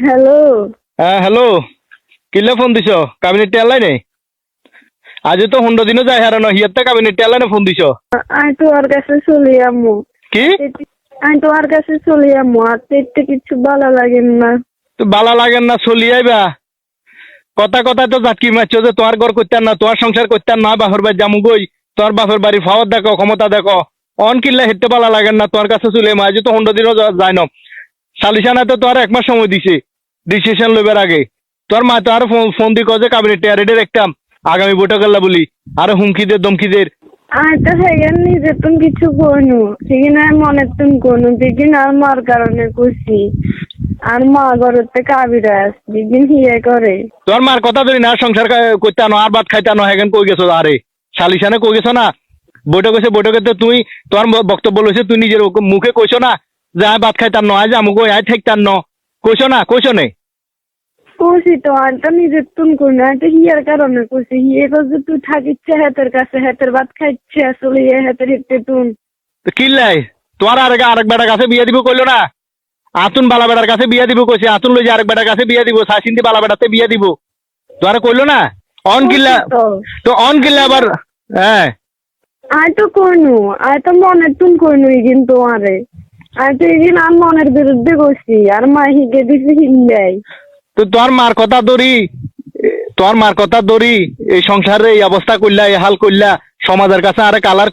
Hello. হ্যাঁ hello. কিল্লে phone দিছ? কাবিনেট টেলাই নেই আজ তো হুন্ডো দিনও যাই হারানো হিয়াতে কাবিনেট টেলাই না ফোন দিছ? আমি তোমার কাছে চলে যাব কি? আমি তোমার কাছে চলে যাব আর পেটে কিছু ভালো লাগে না। তো বালা লাগেন না চলি আইবা। কথা কথা তো জাটকি মারছো যে তোমার ঘর করতেন না তোমার সংসার করতেন না বাপের বাড়ি জামু গই তোমার বাপের বাড়ি ফাওয়ার দেখো ক্ষমতা দেখো। অন কিল্লা হেঁটে বালা লাগেন না তোমার কাছে চলে আইমা। আজ তো হুন্ডো দিনও যা- যাই ন সালিশানা তো তোমার এক মাস সময় দিছে। ডিসিশন লইবার আগে। তোর মা তো আর ফোন দি কজে কাবিনেট টেয়ারেডে দেখতাম আগামী বৈঠক আল্লাহ বলি। আরও হুমকিদের দমকিদের সেখানে নিজে তুমি কিছু সেখানে মনে তুমি যেদিন আর মার কারণে কইছি আর মা ঘরের থেকে আবিরা আসছি যেদিন হিয়ে করে তোর মার কথা ধরি না সংসার করতে আনো আর ভাত খাইতে আনো হেগেন কই গেছো আরে সালিশানে কই গেছো না? বৈঠক হয়েছে বৈঠকে তো তুই তোর বক্তব্য লইছে তুই নিজের মুখে কইছো না। যে ভাত খাইতাম ন আজ আমুক আয় ঠেকতাম ন। কইছো না কইছো নে? কইছি তো আর তো নিজে তুমি কইনু আমি তো হিয়ার কারণে কইছি হিয়ে তুই থাকিচ্ছে হাতের কাছে হাতের ভাত খাইচ্ছে আসলে ইয়ে হাতের হিতে তো কিল্লাই তোমার আরেক আরেক বেটার কাছে বিয়ে দিব কইলো না? আতুন বালা বেটার কাছে বিয়ে দিব কইছে আতুন লই যে আরেক বেটার কাছে বিয়ে দিব সাসিন্দি বালা বেটাতে বিয়ে দিব। তোরা কইলো না? অন কিল্লা তো। অন কিল্লা আবার হ্যাঁ আমি তো কইনু আমি তো মনের তুন কইনু ইগিন বিরুদ্ধে আর মা হিগে দিছি হিল্লাই। তো তোর মার কথা তোর মার কথা এই সংসারে এই অবস্থা এই হাল সমাজের কাছে আরে কালার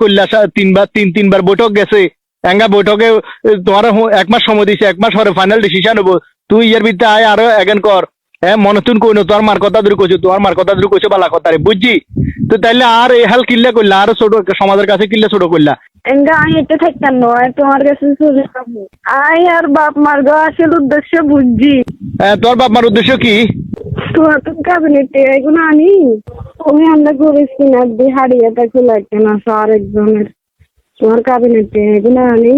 তিনবার, তিন, তিনবার বৈঠক গেছে। এঙ্গা বৈঠকে তোমার এক মাস সময় দিছে, এক মাস পরে ফাইনাল ডিসিশন হব। তুই ইয়ার ভিতরে আয়, আরও এগেন কর। হ্যাঁ মনে তুন কইনো, তোর মার কথা ধরে কইছো তোমার মার কথা ধরে কইছো বালা কথা রে বুঝছি তো তাইলে আর এই হাল কিল্লা করলা আরও ছোট, সমাজের কাছে কিল্লা ছোট করলা এঙ্গা আমি এটা থাকতাম নয় তোমার কাছে চলে যাব আই আর বাপ মার গো আসল উদ্দেশ্য বুঝছি তোর বাপ মার উদ্দেশ্য কি তোমার তো ক্যাবিনেটে এগুলো আনি তুমি আমরা করেছি না দি হারিয়ে তাকে লাগছে না স্যার একজনের তোমার ক্যাবিনেটে এগুলো আনি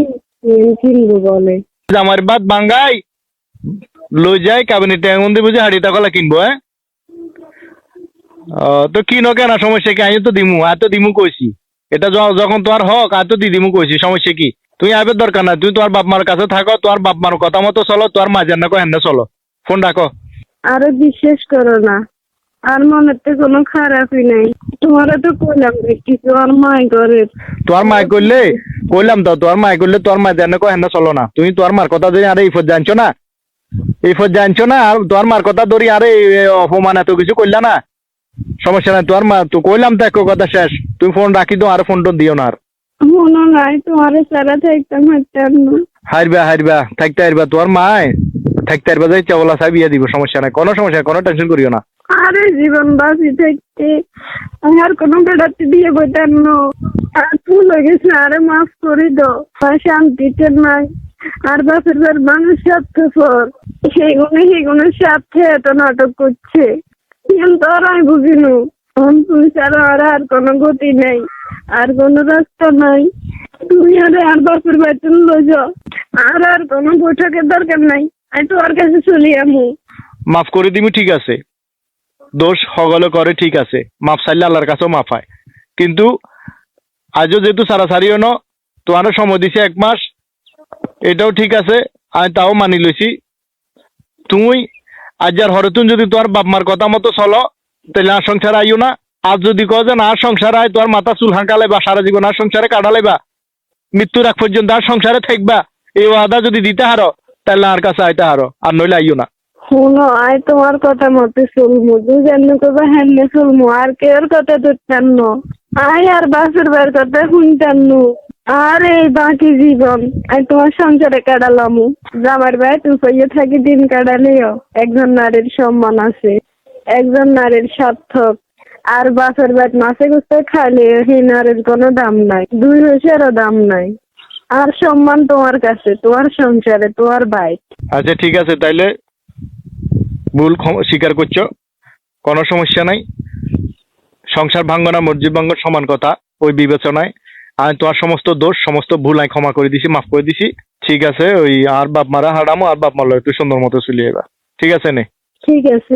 কিনবো বলে আমার বাদ বাঙ্গাই লই যাই কাবিনেটে এমন দিব যে হাড়ি টাকা কিনবো হ্যাঁ তো কিনো কেন সমস্যা কি আমি তো দিমু আর তো দিমু কইছি এটা যখন তোমার হক আর তো দি দিমু কইছি সমস্যা কি? তুই আইবার দরকার না তুই তোমার বাপ মার কাছে থাকো তোমার বাপ মার কথা মতো চলো তোমার মা জানা হেন চলো। ফোন রাখো। আরও বিশ্বাস করো না আর মনের তো কোনো খারাপই নাই। তোমারও তো কইলাম কিছু আর মাই করে। তোমার মাই করলে কইলাম তো তোমার মাই করলে তোমার মা জানা কো হেন চলো না। তুমি তোমার মার কথা ধরে আরে এই ফোর জানছো না? এই ফোর জানছো না? আর তোমার মার কথা ধরি আরে অপমান এত কিছু করলা না? সমস্যা নাই তোমার মা তো কইলাম তো এক কথা শেষ। তুমি ফোন রাখি দাও আর ফোন টোন দিও না আর। মনে নাই তোমার সারা থাকতাম হাঁটতাম হারবা হারবা থাকতে হারবা তোমার মায় থাকতে হারবা যাই চাওলা সাহেব বিয়ে দিব সমস্যা নাই। কোনো সমস্যা কোনো টেনশন করিও না। আরে জীবন বাঁচি থাকতে আমি আর কোনো বেড়াতে দিয়ে বইতাম না। আর ভুল হয়ে গেছে আরে মাফ করে দাও। আর শান্তিতে নাই। আর বাপের বার মানুষ স্বার্থপর। সেইগুলো সেইগুলোর স্বার্থে এত নাটক করছে। কিন্তু আর আমি বুঝিনু। এখন তুই ছাড়া আর আর কোনো গতি নেই, আর কোনো রাস্তা নাই। তুমি আরে আর বাপের বাড়িতে লই যাও আর আর কোনো বৈঠকের দরকার নাই। আমি তোর কাছে চলি আমু। মাফ করে দিবি ঠিক আছে। দোষ হগলে করে, ঠিক আছে। মাফ চাইলে আল্লাহর কাছেও মাফ হয়। কিন্তু আজও যেহেতু সারাসারিও ন তোমারও সময় দিছে এক মাস। এটাও ঠিক আছে, আমি তাও মানি লইছি। তুই আজ আর হরতুন যদি তোমার বাপ মার কথা মতো চলো তাহলে আর সংসার আইও না। আর যদি কও যে না সংসার আয় তোমার মাথা চুল হাঁকালে বা সারা জীবন আর সংসারে কাটালে বা মৃত্যুর আগ পর্যন্ত আর সংসারে থাকবা। এই ওয়াদা যদি দিতে হারো তাহলে আর কাছে আইতে হারো, আর নইলে আইও না। শুনো, আয় তোমার কথা মতে চলমু। তুই জানো কবা হ্যান্নে আর কেউর কথা ধরতাম ন। আয় আর বাসের বার কথা শুনতাম আর, বাকি জীবন। আই তোমার সংসারে কাটালামু। জামার ভাই তুই কইয়ে থাকি দিন কাটালেও একজন নারীর সম্মান আছে, একজন নারীর সার্থক। আর বাসের বাদ মাসে গুছতে খাইলে সেই নারীর কোনো দাম নাই, দুই হইসেরও দাম নাই। আর সম্মান তোমার কাছে, তোমার সংসারে, তোমার ভাই। আচ্ছা ঠিক আছে, তাইলে ভুল স্বীকার করছ। কোনো সমস্যা নাই। সংসার ভাঙ্গ না মসজিদ ভাঙ্গ সমান কথা, ওই বিবেচনায়। আমি তোমার সমস্ত দোষ, সমস্ত ভুল আমি ক্ষমা করে দিছি, মাফ করে দিছি। ঠিক আছে, ওই আর বাপ মারা হারামো, আর বাপ মারলো একটু সুন্দর মতো চলিয়ে ঠিক আছে নে? ঠিক আছে।